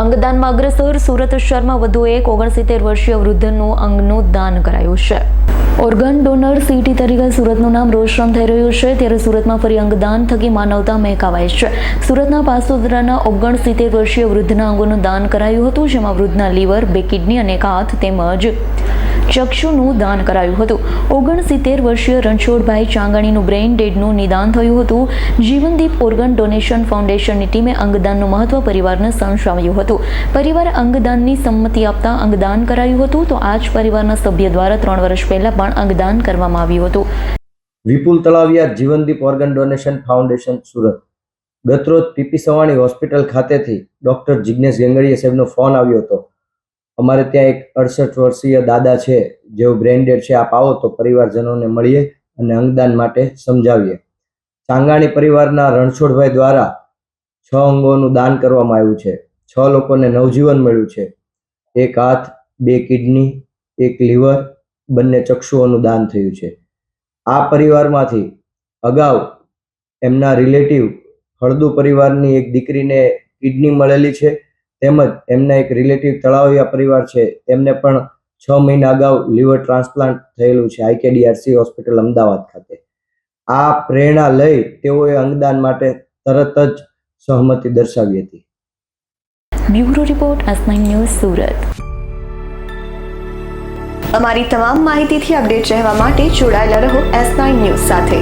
અંગદાનમાં અગ્રસર સુરત શહેરમાં વધુ એક ઓગણસિત્તેર વર્ષીય વૃદ્ધનું અંગનું દાન કરાયું છે. ઓર્ગન ડોનર સિટી તરીકે સુરતનું નામ રોશન થઈ રહ્યું છે, ત્યારે સુરતમાં ફરી અંગદાન થકી માનવતા મહેકાવાય છે. સુરતના પાસોદરાના ઓગણસિત્તેર વર્ષીય વૃદ્ધના અંગોનું દાન કરાયું હતું, જેમાં વૃદ્ધના લીવર, બે કિડની અને એક હાથ તેમજ ચક્ષુનું દાન કરાયું હતું. ઓગણસિત્તેર વર્ષીય રણછોડભાઈ ચાંગણીનું બ્રેઇન ડેડનું નિદાન થયું હતું. જીવનદીપ ઓર્ગન ડોનેશન ફાઉન્ડેશનની ટીમે અંગદાનનું મહત્વ પરિવારને સમજાવ્યું હતું. પરિવારે અંગદાનની સંમતિ આપતા અંગદાન કરાયું હતું તો આ જ પરિવારના સભ્ય દ્વારા ત્રણ વર્ષ પહેલા પણ અંગદાન કરવામાં આવ્યું હતું. Vipul Talaviya Jeevandeep organ donation foundation, Surat. ગતરોજ પીપી સવાણી હોસ્પિટલ ખાતેથી ડોક્ટર જિજ્ઞેશ ગંગડીયા સાહેબનો ફોન આવ્યો હતો. અમારે ત્યાં એક અડસઠ વર્ષીય દાદા છે, જેઓ બ્રેન્ડેડ છે. આપ આવો તો પરિવારજનોને મળીએ અને અંગદાન માટે સમજાવીએ. ચાંગાણી પરિવારના રણછોડભાઈ દ્વારા છ અંગોનું દાન કરવામાં આવ્યું છે. છ લોકોને નવજીવન મળ્યું છે. એક હાથ, બે કિડની, એક લીવર, બંને ચક્ષુઓનું દાન થયું છે. આ પરિવારમાંથી અગાઉ એમના રિલેટિવ હળદુ પરિવારની એક દીકરીને કિડની મળેલી છે. તેમજ એમના એક રિલેટિવ તળાવિયા પરિવાર છે. તેમને પણ છ મહિના અગાઉ લીવર ટ્રાન્સપ્લાન્ટ થયેલું છે આઈકેડીઆરસી હોસ્પિટલ અમદાવાદ ખાતે. આ પ્રેરણા લઈ તેઓએ અંગદાન માટે તરત જ સહમતિ દર્શાવી હતી. Bureau report S news Surat. અમારી તમામ માહિતીથી અપડેટ રહેવા માટે જોડાયેલા રહો એસ નાઇન ન્યૂઝ સાથે.